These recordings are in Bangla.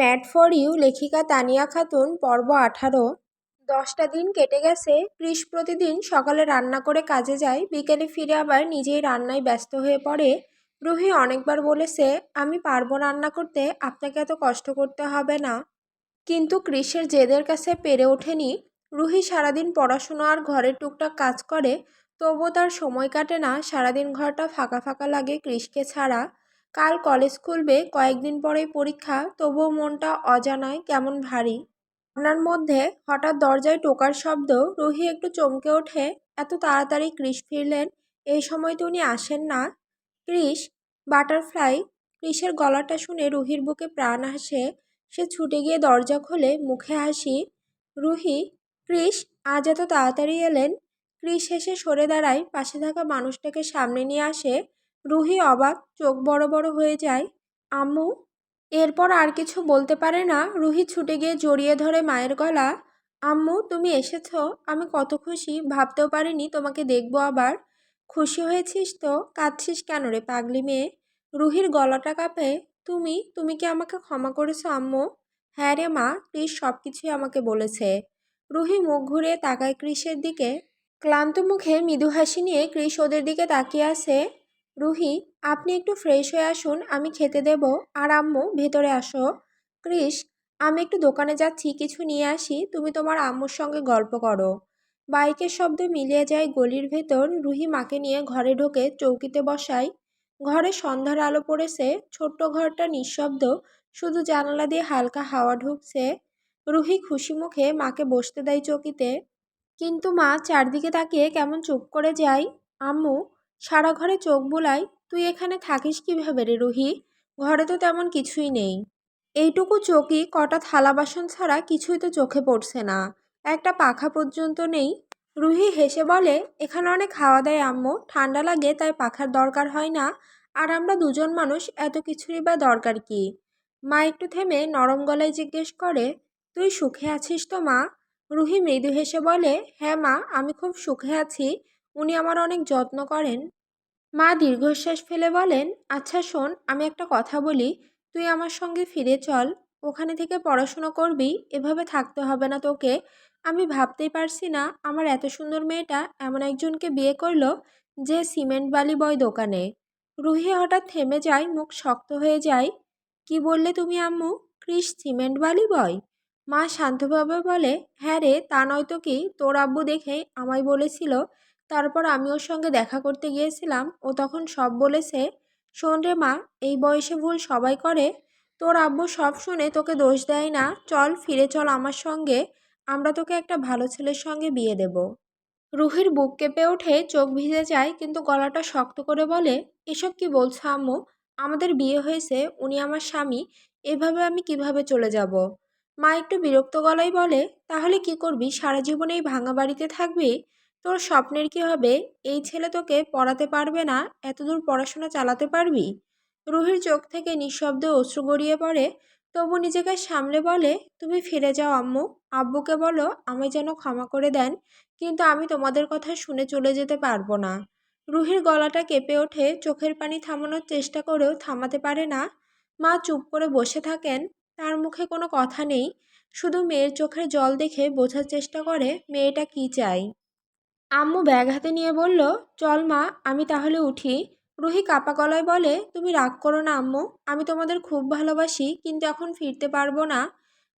ম্যাড ফর ইউ লেখিকা তানিয়া খাতুন, পর্ব আঠারো। দশটা দিন কেটে গেছে, কৃষ প্রতিদিন সকালে রান্না করে কাজে যায়, বিকেলে ফিরে আবার নিজেই রান্নায় ব্যস্ত হয়ে পড়ে। রুহি অনেকবার বলেছে, আমি পারব রান্না করতে, আপনাকে এত কষ্ট করতে হবে না। কিন্তু কৃষের জেদের কাছে পেরে ওঠেনি। রুহি সারাদিন পড়াশুনো আর ঘরের টুকটাক কাজ করে, তবুও তার সময় কাটে না, সারাদিন ঘরটা ফাঁকা ফাঁকা লাগে কৃষকে ছাড়া। কাল কলেজ খুলবে, কয়েকদিন পরেই পরীক্ষা, তবুও মনটা অজানায় কেমন ভারী। আপনার মধ্যে হঠাৎ দরজায় টোকার শব্দ, রুহি একটু চমকে ওঠে, এত তাড়াতাড়ি কৃষ ফিরলেন? এই সময় তো উনি আসেন না? কৃষ বাটারফ্লাই? কৃষের গলাটা শুনে রুহির বুকে প্রাণ আসে, সে ছুটে গিয়ে দরজা খোলে, মুখে হাসি, রুহি কৃষ আজ এত তাড়াতাড়ি এলেন? কৃষ এসে সরে দাঁড়ায়, পাশে থাকা মানুষটাকে সামনে নিয়ে আসে রুহি অবাক, চোখ বড় বড় হয়ে যায়। আম্মু, এরপর আর কিছু বলতে পারে না। রুহি ছুটে গিয়ে জড়িয়ে ধরে মায়ের গলা, আম্মু, তুমি এসেছ? আমি কত খুশি। ভাবতেও পারিনি তোমাকে দেখব আবার। খুশি হয়েছিস তো? কাঁদছিস কেন রে পাগলি মেয়ে? রুহির গলাটা কাঁপে, তুমি তুমি কি আমাকে ক্ষমা করেছ আম্মু? হ্যাঁ রে মা ক্রিস সব কিছুই আমাকে বলেছে। রুহি মুখ ঘুরে তাকায় ক্রিসের দিকে। ক্লান্ত মুখে মৃদু হাসি নিয়ে ক্রিস ওদের দিকে তাকিয়ে আছে। রুহি, আপনি একটু ফ্রেশ হয়ে আসুন, আমি খেতে দেব। আর আম্মু, ভেতরে আসো। ক্রিস আমি একটু দোকানে যাচ্ছি, কিছু নিয়ে আসি, তুমি তোমার আম্মুর সঙ্গে গল্প করো। বাইকের শব্দ মিলিয়ে যায় গলির ভেতর, রুহি মাকে নিয়ে ঘরে ঢোকে চৌকিতে বসায়। ঘরে সন্ধ্যার আলো পড়েছে, ছোট্ট ঘরটা নিঃশব্দ, শুধু জানালা দিয়ে হালকা হাওয়া ঢুকছে। রুহি খুশি মুখে মাকে বসতে দেয় চৌকিতে। কিন্তু মা, চারদিকে তাকিয়ে কেমন চুপ করে যায়। আম্মু সারা ঘরে চোখ বুলাই, তুই এখানে থাকিস কীভাবে রে রুহি? ঘরে তো তেমন কিছুই নেই। এইটুকু চোখই কটা থালা বাসন ছাড়া কিছুই তো চোখে পড়ছে না। একটা পাখা পর্যন্ত নেই। রুহি হেসে বলে, এখানে অনেক খাওয়া দেয় আম্মু। ঠান্ডা লাগে, তাই পাখার দরকার হয় না। আর আমরা দুজন মানুষ, এত কিছুরই বা দরকার কি? মা একটু থেমে নরম গলায় জিজ্ঞেস করে, তুই সুখে আছিস তো মা? রুহি মৃদু হেসে বলে হ্যাঁ মা, আমি খুব সুখে আছি। উনি আমার অনেক যত্ন করেন। মা দীর্ঘশ্বাস ফেলে বলেন আচ্ছা শোন, আমি একটা কথা বলি। তুই আমার সঙ্গে ফিরে চল। ওখানে থেকে পড়াশুনো করবি, এভাবে থাকতে হবে না তোকে। আমি ভাবতেই পারছি না আমার এত সুন্দর মেয়েটা এমন একজনকে বিয়ে করল যে সিমেন্ট বালি বয় দোকানে। রুহি হঠাৎ থেমে যায়, মুখ শক্ত হয়ে যায়। কি বললে তুমি আম্মু? ক্রিস সিমেন্ট বালি বয়? মা শান্তভাবে বলে হ্যাঁ রে, তা নয়তো কি? তোর আব্বু দেখেই আমায় বলেছিল তারপর আমি ওর সঙ্গে দেখা করতে গিয়েছিলাম। ও তখন সব বলেছে, শোন রে মা, এই বয়সে ভুল সবাই করে। তোর আব্বু সব শুনে তোকে দোষ দেয় না। চল, ফিরে চল আমার সঙ্গে। আমরা তোকে একটা ভালো ছেলের সঙ্গে বিয়ে দেব। রুহির বুক কেঁপে ওঠে, চোখ ভিজে যায়, কিন্তু গলাটা শক্ত করে বলে, এসব কি বলছো আম্মু? আমাদের বিয়ে হয়েছে, উনি আমার স্বামী। এভাবে আমি কীভাবে চলে যাব? মা একটু বিরক্ত গলায় বলে, তাহলে কি করবি? সারা জীবনে এই ভাঙা বাড়িতে থাকবি? তোর স্বপ্নের কি হবে? এই ছেলে তোকে পড়াতে পারবে না, এতদূর পড়াশোনা চালাতে পারবি? রুহির চোখ থেকে নিঃশব্দে অশ্রু গড়িয়ে পড়ে। তবু নিজেকে সামলে বলে, তুমি ফিরে যাও আম্মু। আব্বুকে বলো, আমায় যেন ক্ষমা করে দেন, কিন্তু আমি তোমাদের কথা শুনে চলে যেতে পারব না। রুহির গলাটা কেঁপে ওঠে, চোখের পানি থামানোর চেষ্টা করেও থামাতে পারে না। মা চুপ করে বসে থাকেন, তার মুখে কোনো কথা নেই। শুধু মেয়ের চোখের জল দেখে বোঝার চেষ্টা করে, মেয়েটা কি চাই আম্মু ব্যাগ হাতে নিয়ে বলল, চল মা, আমি তাহলে উঠি। রুহি কাপা গলায় বলে, তুমি রাগ করো না আম্মু, আমি তোমাদের খুব ভালোবাসি, কিন্তু এখন ফিরতে পারব না।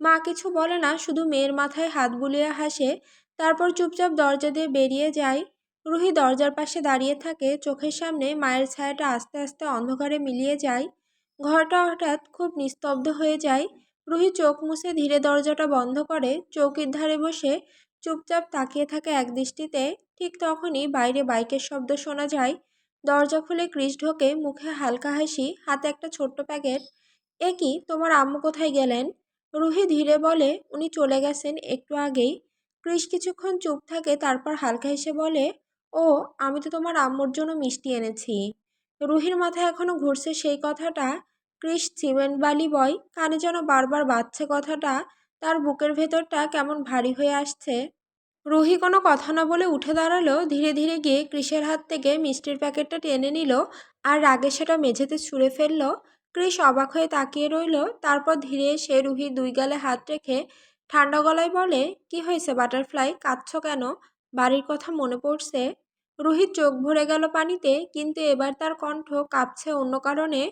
মা কিছু বলে না, শুধু মেয়ের মাথায় হাত বুলিয়ে হাসে, তারপর চুপচাপ দরজা দিয়ে বেরিয়ে যায়। রুহি দরজার পাশে দাঁড়িয়ে থাকে, চোখের সামনে মায়ের ছায়াটা আস্তে আস্তে অন্ধকারে মিলিয়ে যায়। ঘরটা হঠাৎ খুব নিস্তব্ধ হয়ে যায়। রুহি চোখ মুছে ধীরে দরজাটা বন্ধ করে, চৌকির ধারে বসে চুপচাপ তাকিয়ে থাকে এক দৃষ্টিতে, ঠিক তখনই বাইরে বাইকের শব্দ শোনা যায়। দরজা খুলে ক্রিস ঢোকে, মুখে হালকা হাসি, হাতে একটা ছোট্ট প্যাকেট। এ কি, তোমার আম্মু কোথায় গেলেন? রুহি ধীরে বলে, উনি চলে গেছেন একটু আগেই। ক্রিস কিছুক্ষণ চুপ থাকে, তারপর হালকা হেসে বলে, ও, আমি তো তোমার আম্মুর জন্য মিষ্টি এনেছি। রুহির মাথায় এখনও ঘুরছে সেই কথাটা। ক্রিস সিমেন্ট বালি বয়, কানে যেন বারবার বাজছে কথাটা। তার বুকের ভেতরটা কেমন ভারী হয়ে আসছে? রুহি কোনো কথা না বলে উঠে দাঁড়াল, ধীরে ধীরে গিয়ে ক্রিসের হাত থেকে মিষ্টির প্যাকেটটা টেনে নিল আর রাগে সেটা মেঝেতে ছুঁড়ে ফেলল। ক্রিস অবাক হয়ে তাকিয়ে রইল, তারপর ধীরে সে রুহির দুই গালে হাত রেখে ঠান্ডা গলায় বলে, কি হয়েছে বাটারফ্লাই? কাঁদছ কেন? বাড়ির কথা মনে পড়ছে? রুহির চোখ ভরে গেল পানিতে, কিন্তু এবার তার কণ্ঠ কাঁপছে অন্য কারণে।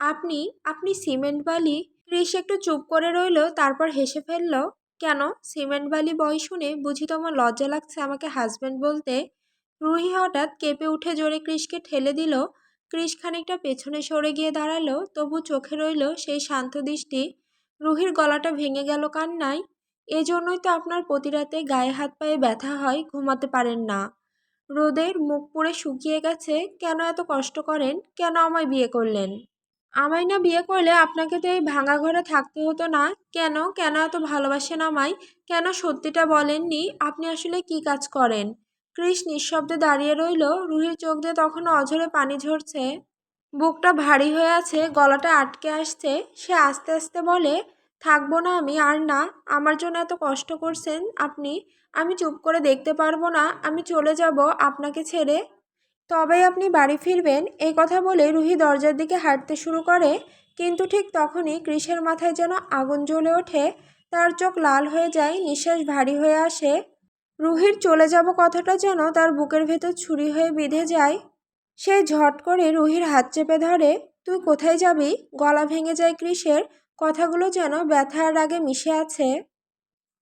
আপনি আপনি সিমেন্ট বালি? ক্রিস একটু চুপ করে রইল, তারপর হেসে ফেলল, কেন? সিমেন্ট বালি বয় শুনে বুঝি তোমার লজ্জা লাগছে আমাকে হাজব্যান্ড বলতে? রুহি হঠাৎ কেঁপে উঠে জোরে ক্রিসকে ঠেলে দিল। ক্রিস খানিকটা পেছনে সরে গিয়ে দাঁড়াল, তবু চোখে রইল সেই শান্ত দৃষ্টি। রুহির গলাটা ভেঙে গেল কান্নায়। এজন্যই তো আপনার প্রতি রাতে গায়ে হাত পায়ে ব্যথা হয়, ঘুমাতে পারেন না। রোদের মুখ পুড়ে শুকিয়ে গেছে, কেন এত কষ্ট করেন? কেন আমায় বিয়ে করলেন? আমায় না বিয়ে করলে আপনাকে তো এই ভাঙা ঘরে থাকতে হতো না? কেন? কেন এত ভালোবাসেন আমায়? কেন সত্যিটা বলেননি? আপনি আসলে কি কাজ করেন? ক্রিস নিঃশব্দে দাঁড়িয়ে রইল, রুহির চোখ দিয়ে তখনও অঝরে পানি ঝরছে। বুকটা ভারী হয়ে আছে, গলাটা আটকে আসছে। সে আস্তে আস্তে বলে, থাকব না আমি, আর না, আমার জন্য এত কষ্ট করছেন আপনি। আমি চুপ করে দেখতে পারব না, আমি চলে যাব আপনাকে ছেড়ে। তবেই আপনি বাড়ি ফিরবেন, এই কথা বলে রুহি দরজার দিকে হাঁটতে শুরু করে। কিন্তু ঠিক তখনই কৃষের মাথায় যেন আগুন জ্বলে ওঠে, তার চোখ লাল হয়ে যায়, নিঃশ্বাস ভারী হয়ে আসে। রুহির চলে যাব কথাটা যেন তার বুকের ভেতর ছুরি হয়ে বিঁধে যায়। সে ঝট করে রুহির হাত চেপে ধরে, তুই কোথায় যাবি? গলা ভেঙে যায় কৃষের, কথাগুলো যেন ব্যথার আগে মিশে আছে।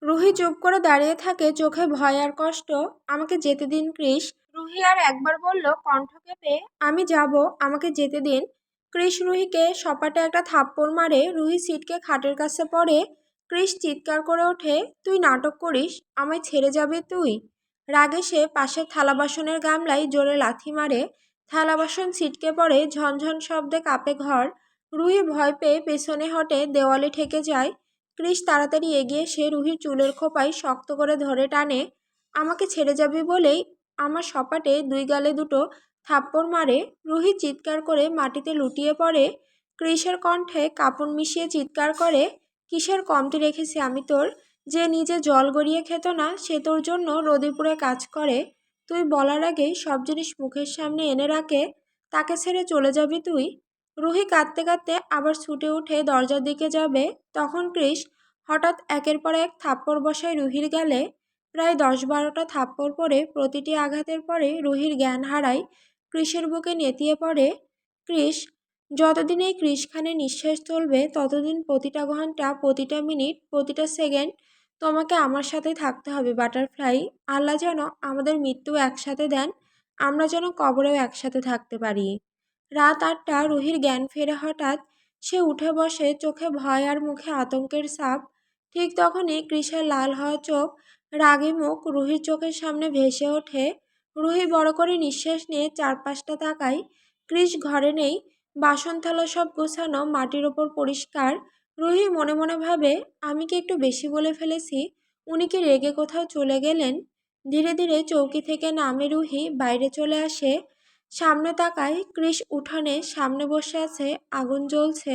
রুহি চুপ করে দাঁড়িয়ে থাকে, চোখে ভয় আর কষ্ট। আমাকে যেতে দিন ক্রিস রুহি আর একবার বলল কণ্ঠ কেঁপে আমি যাব, আমাকে যেতে দিন। ক্রিস রুহিকে সপাটে একটা থাপ্পড় মারে, রুহি সিটকে খাটের কাছে পড়ে। ক্রিস চিৎকার করে ওঠে, তুই নাটক করিস, আমায় ছেড়ে যাবে তুই? রাগে সে পাশের থালা বাসনের গামলায় জোরে লাথি মারে। থালা বাসন ছিটকে পড়ে, ঝনঝন শব্দে কাঁপে ঘর। রুহি ভয় পেয়ে পেছনে হটে, দেওয়ালে ঠেকে যায়। ক্রিস তাড়াতাড়ি এগিয়ে সে রুহির চুলের খোপায় শক্ত করে ধরে টানে। আমাকে ছেড়ে যাবি বলেই আমার সপাটে দুই গালে দুটো থাপ্পড় মারে, রুহি চিৎকার করে মাটিতে লুটিয়ে পড়ে ক্রিসের কণ্ঠে কাপড় মিশিয়ে চিৎকার করে, কিসের কমতি রেখেছি আমি তোর? যে নিজে জল গড়িয়ে খেত না, সে তোর জন্য রোদে পুড়ে কাজ করে। তুই বলার আগেই সব জিনিস মুখের সামনে এনে রাখে, তাকে ছেড়ে চলে যাবি তুই? রুহি কাঁদতে কাঁদতে আবার ছুটে উঠে দরজার দিকে যাবে। তখন ক্রিস হঠাৎ একের পর এক থাপ্পড় বসায় রুহির গেলে প্রায় দশ বারোটা থাপ্পড় পরে প্রতিটি আঘাতের পরে রুহির জ্ঞান হারায় ক্রিসের বুকে নেতিয়ে পড়ে ক্রিস যতদিন এই ক্রিসখানে নিঃশ্বাস চলবে ততদিন প্রতিটা ঘণ্টা, প্রতিটা মিনিট, প্রতিটা সেকেন্ড তোমাকে আমার সাথে থাকতে হবে, বাটারফ্লাই। আল্লাহ যেন আমাদের মৃত্যু একসাথে দেন, আমরা যেন কবরেও একসাথে থাকতে পারি। রাত আটটা, রুহির জ্ঞান ফেরে হঠাৎ সে উঠে বসে, চোখে ভয় আর মুখে আতঙ্কের সাপ ঠিক তখনই কৃষের লাল হওয়া চোখ রাগে মুখ রুহির চোখের সামনে ভেসে ওঠে। রুহি বড় করে নিঃশ্বাস নিয়ে চারপাশটা তাকায়। ক্রিস ঘরে নেই বাসন থালা সব গোছানো, মাটির ওপর পরিষ্কার। রুহি মনে মনে ভাবে, আমি কি একটু বেশি বলে ফেলেছি? উনি কি রেগে কোথাও চলে গেলেন? ধীরে ধীরে চৌকি থেকে নামে রুহি বাইরে চলে আসে। সামনে তাকায় ক্রিস উঠানে সামনে বসে আছে, আগুন জ্বলছে।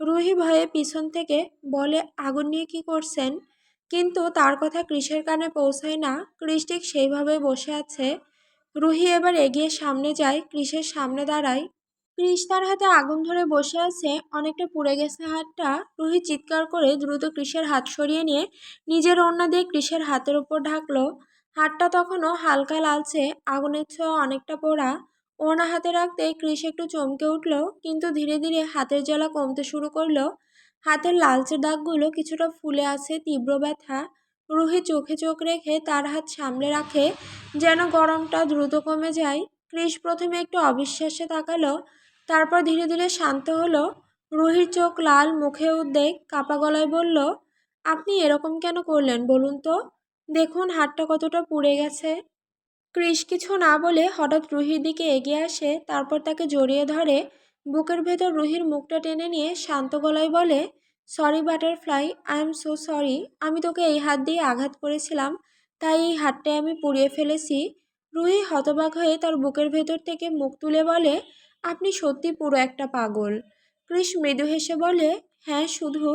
রুহি ভয়ে পিছন থেকে বলে, আগুন নিয়ে কি করছেন? কিন্তু তার কথা ক্রিসের কানে পৌঁছায় না ক্রিস ঠিক সেইভাবে বসে আছে। রুহি এবার এগিয়ে সামনে যায় ক্রিসের সামনে দাঁড়ায়। ক্রিস তার হাতে আগুন ধরে বসে আছে, অনেকটা পুড়ে গেছে হাতটা। রুহি চিৎকার করে দ্রুত ক্রিসের হাত সরিয়ে নিয়ে নিজের ওড়না দিয়ে ক্রিসের হাতের উপর ঢাকলো। হাতটা তখনও হালকা লালচে, আগুনের ছোঁয়া অনেকটা পোড়া। ওড়না হাতে রাখতে ক্রিস একটু চমকে উঠল, কিন্তু ধীরে ধীরে হাতের জ্বালা কমতে শুরু করল। হাতের লালচে দাগগুলো কিছুটা ফুলে আছে, তীব্র ব্যথা। রুহি চোখে চোখ রেখে তার হাত সামলে রাখে, যেন গরমটা দ্রুত কমে যায়। ক্রিস প্রথমে একটু অবিশ্বাসে তাকালো, তারপর ধীরে ধীরে শান্ত হলো। রুহির চোখ লাল, মুখে উদ্বেগ, কাপা গলায় বলল, আপনি এরকম কেন করলেন বলুন তো? দেখুন হাতটা কতটা পুড়ে গেছে। ক্রিস কিছু না বলে হঠাৎ রুহির দিকে এগিয়ে আসে, তারপর তাকে জড়িয়ে ধরে বুকের ভেতর রুহির মুখটা টেনে নিয়ে শান্ত গলায় বলে sorry butterfly I am so sorry আমি তোকে এই হাত দিয়ে আঘাত করেছিলাম, তাই এই হাতটায় আমি পুড়িয়ে ফেলেছি। রুহি হতবাক হয়ে তার বুকের ভেতর থেকে মুখ তুলে বলে, আপনি সত্যি পুরো একটা পাগল। ক্রিস মৃদু হেসে বলে হ্যাঁ শুধু।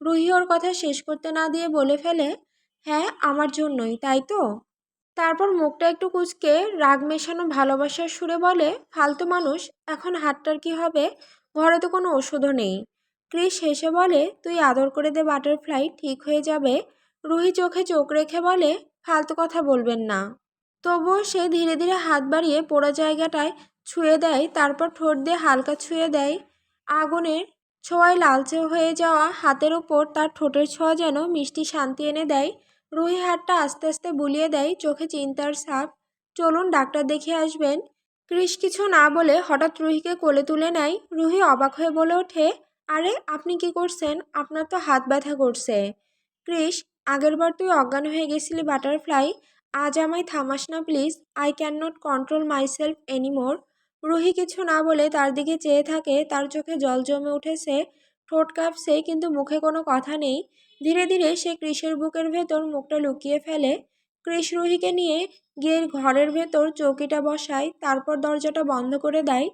রুহি ওর কথা শেষ করতে না দিয়ে বলে ফেলে হ্যাঁ আমার জন্যই, তাই তো? তারপর মুখটা একটু কুচকে রাগ মেশানো ভালোবাসার সুরে বলে, ফালতু মানুষ, এখন হাতটার কি হবে? ঘরে তো কোনো ওষুধও নেই। ক্রিস হেসে বলে, তুই আদর করে দে বাটারফ্লাই, ঠিক হয়ে যাবে। রুহি চোখে চোখ রেখে বলে, ফালতু কথা বলবেন না। তবুও সে ধীরে ধীরে হাত বাড়িয়ে পোড়া জায়গাটায় ছুঁয়ে দেয়, তারপর ঠোঁট দিয়ে হালকা ছুঁয়ে দেয়। আগুনের ছোঁয়ায় লালচে হয়ে যাওয়া হাতের ওপর তার ঠোঁটের ছোঁয়া যেন মিষ্টি শান্তি এনে দেয়। রুহি হাতটা আস্তে আস্তে বুলিয়ে দেয়, চোখে চিন্তার সাপ চলুন ডাক্তার দেখিয়ে আসবেন। ক্রিস কিছু না বলে হঠাৎ রুহিকে কোলে তুলে নেয়। রুহি অবাক হয়ে বলে ওঠে, আরে, আপনি কি করছেন? আপনার তো হাত ব্যথা করছে। ক্রিস আগেরবার তুই অজ্ঞান হয়ে গেছিলি বাটারফ্লাই, আজ আমায় থামাস না please. I can not control myself anymore. Ruhi কিছু না বলে তার দিকে চেয়ে থাকে, তার চোখে জল জমে উঠেছে। ঠোঁট কাঁপছে কিন্তু মুখে কোনো কথা নেই। ধীরে ধীরে সে ক্রিসের বুকের ভেতর মুখটা লুকিয়ে ফেলে। ক্রিস রুহিকে নিয়ে গিয়ে ঘরের ভেতর চৌকিটা বসায়, তারপর দরজাটা বন্ধ করে দেয়।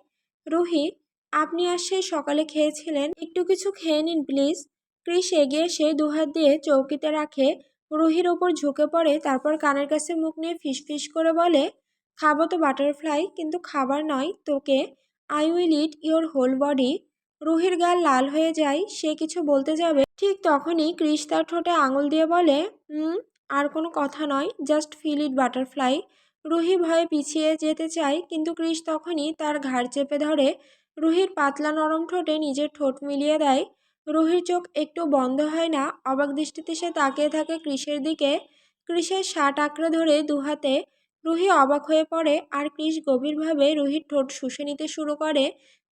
রুহি, আপনি আর সেই সকালে খেয়েছিলেন? একটু কিছু খেয়ে নিন, প্লিজ। ক্রিস এগিয়ে এসে দুহাত দিয়ে চৌকিতে রাখে। রুহির ওপর ঝুঁকে পড়ে, তারপর কানের কাছে মুখ নিয়ে ফিসফিস করে বলে, খাব তো বাটারফ্লাই, কিন্তু খাবার নয়, তোকে I will eat your whole body রুহির গাল লাল হয়ে যায়, সে কিছু বলতে যাবে। ঠিক তখনই ক্রিস তার ঠোঁটে আঙুল দিয়ে বলে, হুম, আর কোনো কথা নয় just feel it butterfly Ruhi ভয়ে পিছিয়ে যেতে চায়, কিন্তু ক্রিস তখনই তার ঘাড় চেপে ধরে রুহির পাতলা নরম ঠোঁটে নিজের ঠোঁট মিলিয়ে দেয়। রুহির চোখ একটু বন্ধ হয় না, অবাক দৃষ্টিতে সে তাকিয়ে থাকে ক্রিসের দিকে। ক্রিসের শার্ট আঁকড়ে ধরে দুহাতে রুহি অবাক হয়ে পড়ে, আর ক্রিস গভীরভাবে রুহির ঠোঁট শুষে নিতে শুরু করে।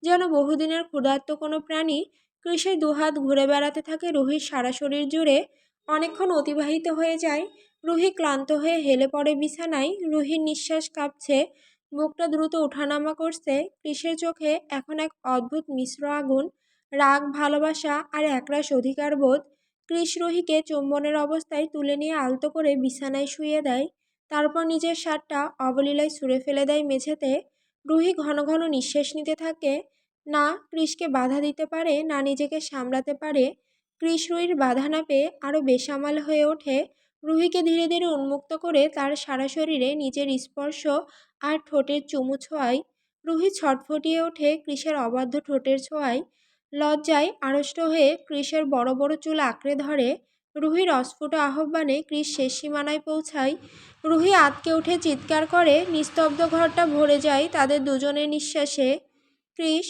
যেন বহুদিনের ক্ষুধার্ত কোনো প্রাণী ক্রিসের দুহাত ঘুরে বেড়াতে থাকে রুহির সারা শরীর জুড়ে। অনেকক্ষণ অতিবাহিত হয়ে যায়, রুহি ক্লান্ত হয়ে হেলে পড়ে বিছানায়, রুহির নিঃশ্বাস কাঁপছে বুকটা দ্রুত ওঠানামা করছে ক্রিসের চোখে এখন এক অদ্ভুত মিশ্র আগুন, রাগ, ভালোবাসা আর একরাশ অধিকার বোধ। কৃষ রুহিকে চুম্বনের অবস্থায় তুলে নিয়ে আলতো করে বিছানায় শুয়ে দেয়, তারপর নিজের শার্টটা অবলীলায় ছুঁড়ে ফেলে দেয় মেঝেতে। রুহি ঘন ঘন নিঃশ্বাস নিতে থাকে। না ক্রিসকে বাধা দিতে পারে, না নিজেকে সামলাতে পারে। ক্রিস রুহির বাধা না পেয়ে আরও বেসামাল হয়ে ওঠে। রুহিকে ধীরে ধীরে উন্মুক্ত করে তার সারা শরীরে নিজের স্পর্শ আর ঠোঁটের চুমু ছোঁয়ায়। রুহি ছটফটিয়ে ওঠে ক্রিসের অবাধ্য ঠোঁটের ছোঁয়ায়। লজ্জায় আড়ষ্ট হয়ে ক্রিসের বড় বড় চুল আঁকড়ে ধরে। রুহির অস্ফুট আহ্বানে ক্রিস শেষ সীমানায় পৌঁছায়। রুহি আতকে উঠে চিৎকার করে, নিস্তব্ধ ঘরটা ভরে যায় তাদের দুজনের নিঃশ্বাসে। ক্রিস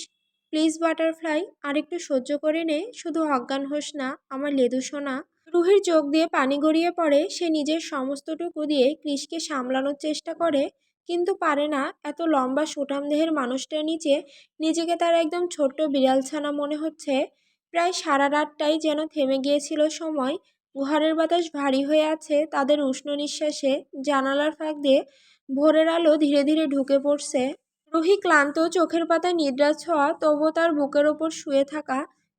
প্লিজ বাটারফ্লাই, আরেকটু সহ্য করে নে, শুধু অজ্ঞান হোস না, আমার লেদু সোনা। রুহির চোখ দিয়ে পানি গড়িয়ে পড়ে, সে নিজের সমস্তটুকু দিয়ে ক্রিসকে সামলানোর চেষ্টা করে, কিন্তু পারে না, এত লম্বা সুঠাম দেহের মানুষটার নিচে নিজেকে তার একদম ছোট্ট বিড়ালছানা মনে হচ্ছে। প্রায় সারা রাতটাই যেন থেমে গিয়েছিল সময় ঘরের বাতাস ভারী হয়ে আছে, তাদের উষ্ণ নিঃশ্বাসে জানালার ফাঁক দিয়ে ভোরের আলো ধীরে ধীরে ঢুকে পড়ছে। রুহি ক্লান্ত চোখের পাতায় নিদ্রা ছোঁয়া তবুও তার বুকের ওপর শুয়ে থাকা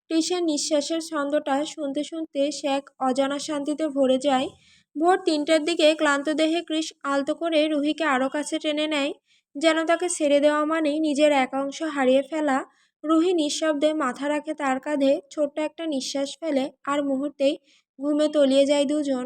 ক্রিসের নিঃশ্বাসের ছন্দটা শুনতে শুনতে সে এক অজানা শান্তিতে ভরে যায়। ভোর তিনটার দিকে ক্লান্ত দেহে ক্রিস আলতো করে রুহিকে আরও কাছে টেনে নেয়, যেন তাকে ছেড়ে দেওয়া মানেই নিজের একাংশ হারিয়ে ফেলা। রুহি নিঃশব্দে মাথা রাখে তার কাঁধে, ছোট্ট একটা নিঃশ্বাস ফেলে, আর মুহূর্তেই ঘুমে তলিয়ে যায় দুজন।